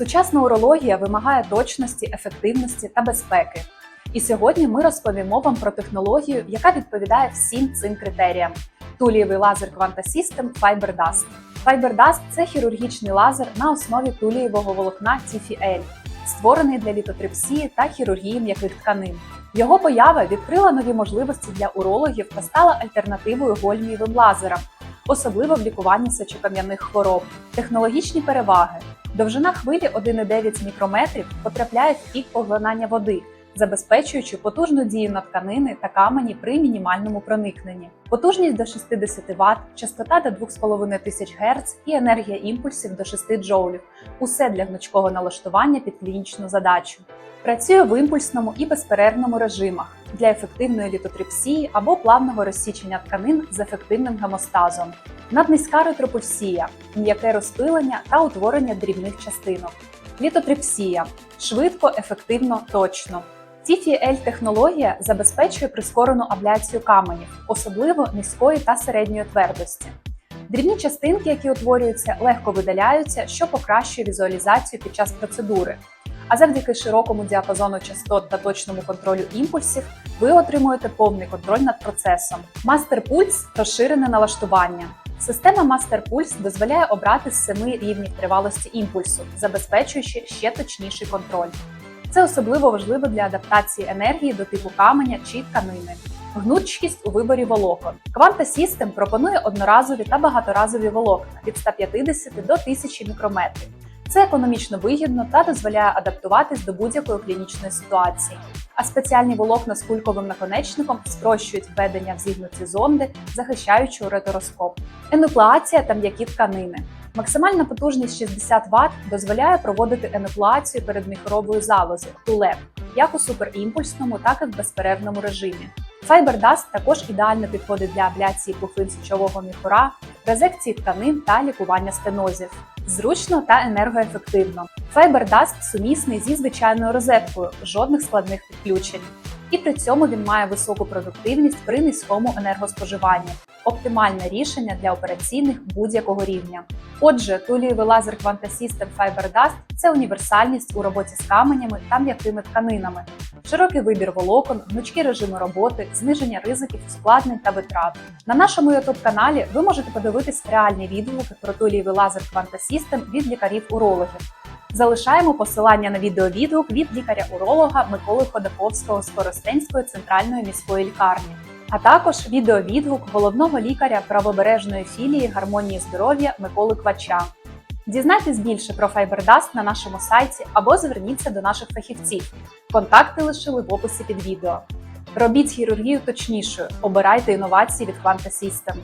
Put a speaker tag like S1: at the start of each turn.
S1: Сучасна урологія вимагає точності, ефективності та безпеки. І сьогодні ми розповімо вам про технологію, яка відповідає всім цим критеріям: тулієвий лазер Quanta System FiberDust. FiberDust – це хірургічний лазер на основі тулієвого волокна TFL, створений для літотрипсії та хірургії м'яких тканин. Його поява відкрила нові можливості для урологів та стала альтернативою гольмієвим лазерам, особливо в лікуванні сечокам'яних хвороб. Технологічні переваги. Довжина хвилі 1,9 мікрометрів потрапляє в пік поглинання води, забезпечуючи потужну дію на тканини та камені при мінімальному проникненні. Потужність до 60 Вт, частота до 2500 Гц і енергія імпульсів до 6 джоулів. Усе для гнучкого налаштування під клінічну задачу. Працює в імпульсному і безперервному режимах для ефективної літотрипсії або плавного розсічення тканин з ефективним гемостазом. Наднизька ретропульсія, м'яке розпилення та утворення дрібних частинок. Літотрипсія швидко, ефективно, точно. TFL технологія забезпечує прискорену абляцію каменів, особливо низької та середньої твердості. Дрібні частинки, які утворюються, легко видаляються, що покращує візуалізацію під час процедури. А завдяки широкому діапазону частот та точному контролю імпульсів ви отримуєте повний контроль над процесом. Pulse – розширене налаштування. Система Master Pulse дозволяє обрати з семи рівнів тривалості імпульсу, забезпечуючи ще точніший контроль. Це особливо важливо для адаптації енергії до типу каменя чи тканини. Гнучкість у виборі волокон. Quanta System пропонує одноразові та багаторазові волокна від 150 до 1000 мікрометрів. Це економічно вигідно та дозволяє адаптуватись до будь-якої клінічної ситуації. А спеціальні волокна з кульковим наконечником спрощують введення в зігнуті зонди, захищаючи уретероскоп. Енуклеація та м'які тканини. Максимальна потужність 60 Вт дозволяє проводити енуклеацію перед міхоробою залози ТУЛЕП, як у суперімпульсному, так і в безперервному режимі. FiberDust також ідеально підходить для абляції пухлин сечового міхура, резекції тканин та лікування стенозів. Зручно та енергоефективно. FiberDust сумісний зі звичайною розеткою, жодних складних підключень. І при цьому він має високу продуктивність при низькому енергоспоживанні. Оптимальне рішення для операційних будь-якого рівня. Отже, тулієвий лазер Quanta System FiberDust – це універсальність у роботі з каменями та м'якими тканинами, широкий вибір волокон, гнучкі режими роботи, зниження ризиків, ускладнень та витрат. На нашому youtube каналі ви можете подивитись реальні відгуки про тулієвий лазер System від лікарів-урологів. Залишаємо посилання на відеовідгук від лікаря-уролога Миколи Ходаковського з Коростенської центральної міської лікарні, а також відеовідгук головного лікаря правобережної філії гармонії здоров'я Миколи Квача. Дізнайтесь більше про FiberDust на нашому сайті або зверніться до наших фахівців. Контакти лишили в описі під відео. Робіть хірургію точнішою, обирайте інновації від Quanta System.